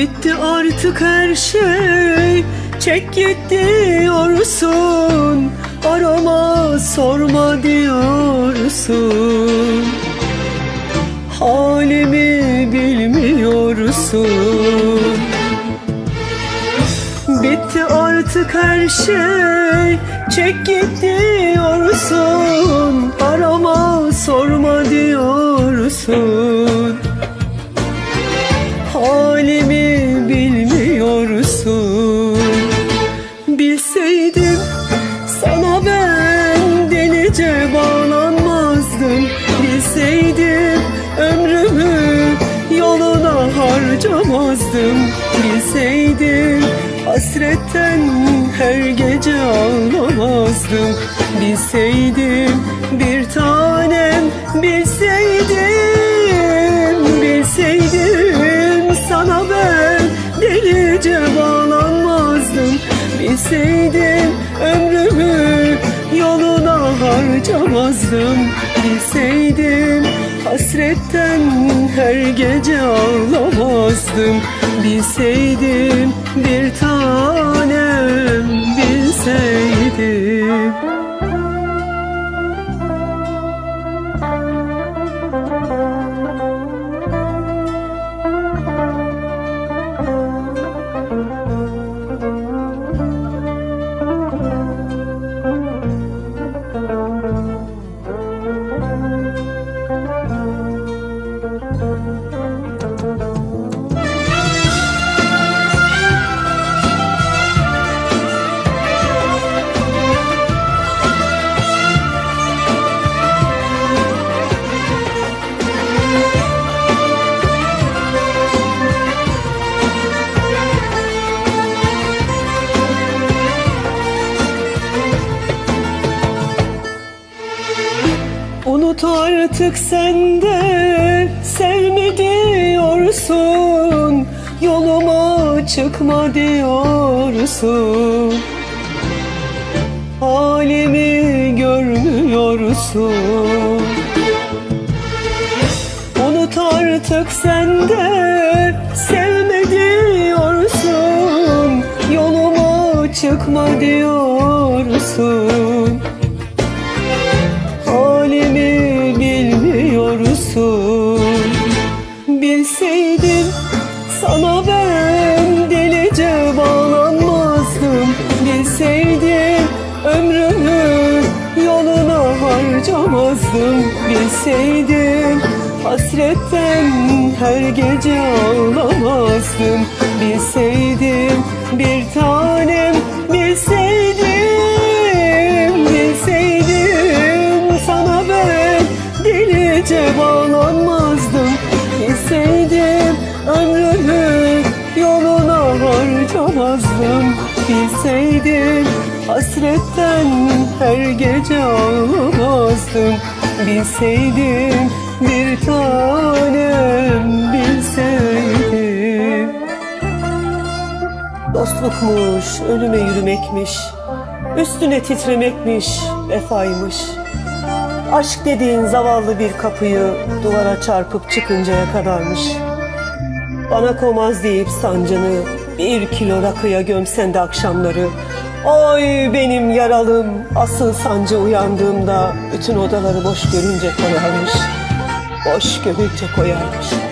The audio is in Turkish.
Bitti artık her şey. Çek git diyorsun Arama sorma diyorsun. Halimi bilmiyorsun. Bitti artık her şey. Çek git diyorsun Arama sorma diyorsun Bilseydim sana ben delice bağlanmazdım. Bilseydim ömrümü yoluna harcamazdım. Bilseydim hasretten her gece ağlamazdım. Bilseydim bir tanem bilseydim Bilseydim ömrümü yoluna harcamazdım. Bilseydim hasretten her gece ağlamazdım. Bilseydim bir tanem bilseydim Unut artık sen de sevme Yoluma çıkma diyorsun. Halimi görmüyorsun. Unut artık sen de sevme Yoluma çıkma diyorsun sana ben delice bağlanmazdım. Bilseydim ömrümü yoluna harcamazdım. Bilseydim hasretten her gece ağlamazdım. Bilseydim bir tanem hasretten her gece ağlamazdım Bilseydim bir tanem bilseydim Dostlukmuş, ölüme yürümekmiş Üstüne titremekmiş, vefaymış Aşk dediğin zavallı bir kapıyı duvara çarpıp çıkıncaya kadarmış. Bana komaz deyip sancını bir kilo rakıya gömsen de akşamları. Oy benim yaralım asıl sancı uyandığımda bütün odaları boş görünce koyarmış. Boş görünce koyarmış.